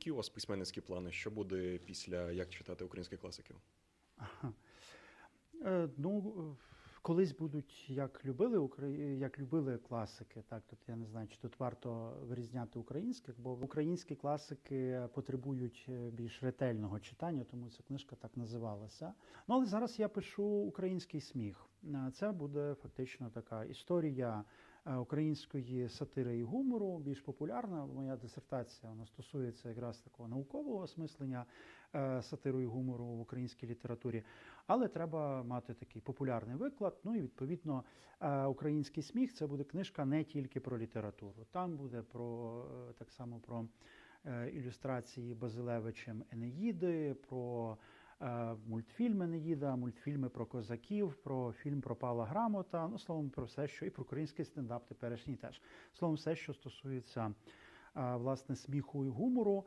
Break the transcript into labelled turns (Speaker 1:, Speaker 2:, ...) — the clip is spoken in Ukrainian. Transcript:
Speaker 1: Які у вас письменницькі плани? Що буде після як читати українських класиків?
Speaker 2: Ага. Е, ну, е, колись будуть як любили Украї... як любили класики, так тут я не знаю, чи тут варто вирізняти українських, бо українські класики потребують е, більш ретельного читання, тому ця книжка так називалася. Ну але зараз я пишу український сміх. Е, Це буде фактично така історія е, української сатири і гумору, більш популярна. Моя дисертація вона стосується якраз такого наукового осмислення е, сатиру і гумору в українській літературі. Але треба мати такий популярний виклад. Ну і відповідно український сміх це буде книжка не тільки про літературу. Там буде про так само про ілюстрації Базилевичем Енеїди, про е, Неїда, мультфільми про козаків, про фільм Пропала грамота. Ну, словом, про все, що і про український стендап теперішній теж. Словом, все, що стосується е, власне сміху і гумору.